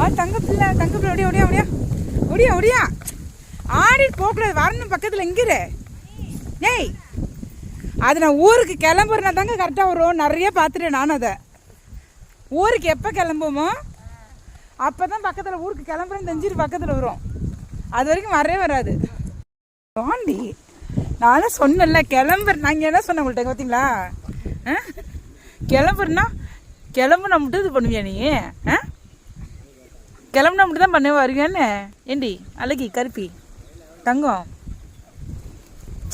ஆ தங்க பிள்ளை தங்க பிள்ளை ஒடியா ஒடியா ஒடியா ஒடியா ஒடியா ஆடிட்டு போகக்கூடாது வரணும் பக்கத்தில் எங்கிரு ஏய் அது நான் ஊருக்கு கிளம்புறேன்னா தாங்க கரெக்டாக வரும் நிறைய பார்த்துட்டேன் நானும் அதை. ஊருக்கு எப்போ கிளம்புமோ அப்போ தான் பக்கத்தில் ஊருக்கு கிளம்புறேன்னு தெரிஞ்சிட்டு பக்கத்தில் வரும் அது வரைக்கும் வரவே வராது. தாண்டி நானும் சொன்னேன்ல கிளம்புறேன் நாங்கள் என்ன சொன்னேன் உங்கள்கிட்ட பார்த்தீங்களா ஆ? கிளம்புறேன்னா கிளம்புனா மட்டும் இது பண்ணுவியா நீ? ஆ? கிளம்புனா மட்டும் தான் பண்ண வருவேன்னு ஏண்டி அழகி கருப்பி தங்கம்.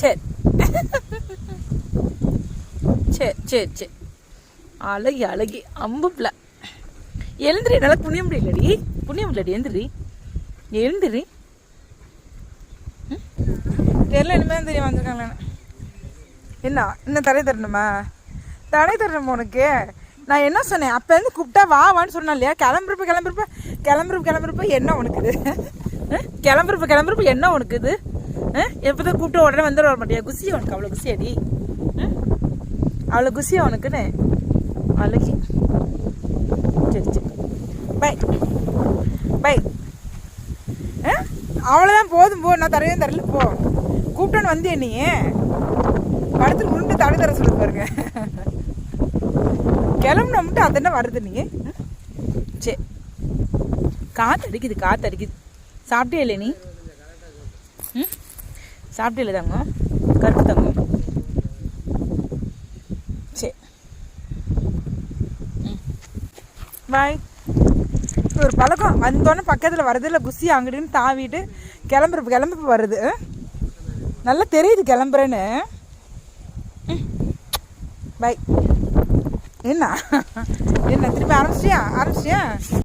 சரி சரி சரி சரி அழகி அழகி அம்பு பிள்ளை எழுந்திரி நல்லா புண்ணியம் முடியலடி புண்ணியம் இல்லடி எழுந்திரி. எழுந்திரி. தெரியல இனிமேல் தெரியும் வந்திருக்காங்களேன்னு. என்ன இன்னும் தடை தரணுமா? தடை தரணுமா உனக்கு? நான் என்ன சொன்னேன்? அப்போருந்து கூப்பிட்டா வா வான்னு சொன்னேன் இல்லையா? கிளம்புறப்ப கிளம்புறப்ப கிளம்புறப்ப கிளம்புறப்ப என்ன உனக்கு இது? கிளம்புறப்ப கிளம்புறப்ப என்ன உனக்கு இது? எப்போ தான் கூப்பிட்டு உடனே வந்துட வர மாட்டியா? குசி உனக்கு? அவ்வளோ குசி அடி அவ்வளோ குசியா உனக்குன்னு? அழகி. சரி சரி. பை பை அவ்வளோதான் போதும் போ. நான் தரவே தரல போ. கூப்பிட்டோன்னு வந்தேன் நீ? படத்தில் உண்டு தடை தர சொல்லு பாருங்க. கிளம்புன மட்டும் அது என்ன வருது நீ சரி காற்று அடிக்குது காற்று அடிக்குது சாப்பிட்டே இல்லை நீ? ம்? சாப்பிட்டே இல்லை தங்கம்? கருப்பு தங்கம். சரி ம். பாய். ஒரு பழக்கம். வந்தோடனே பக்கத்தில் வரதில்ல குசி அங்கிட்டுன்னு தாவிட்டு கிளம்புற கிளம்பு வருது. நல்லா தெரியுது கிளம்புறேன்னு. பை என்ன? என்ன திருப்பி ஆரம்பிச்சியா ஆரம்பிச்சியா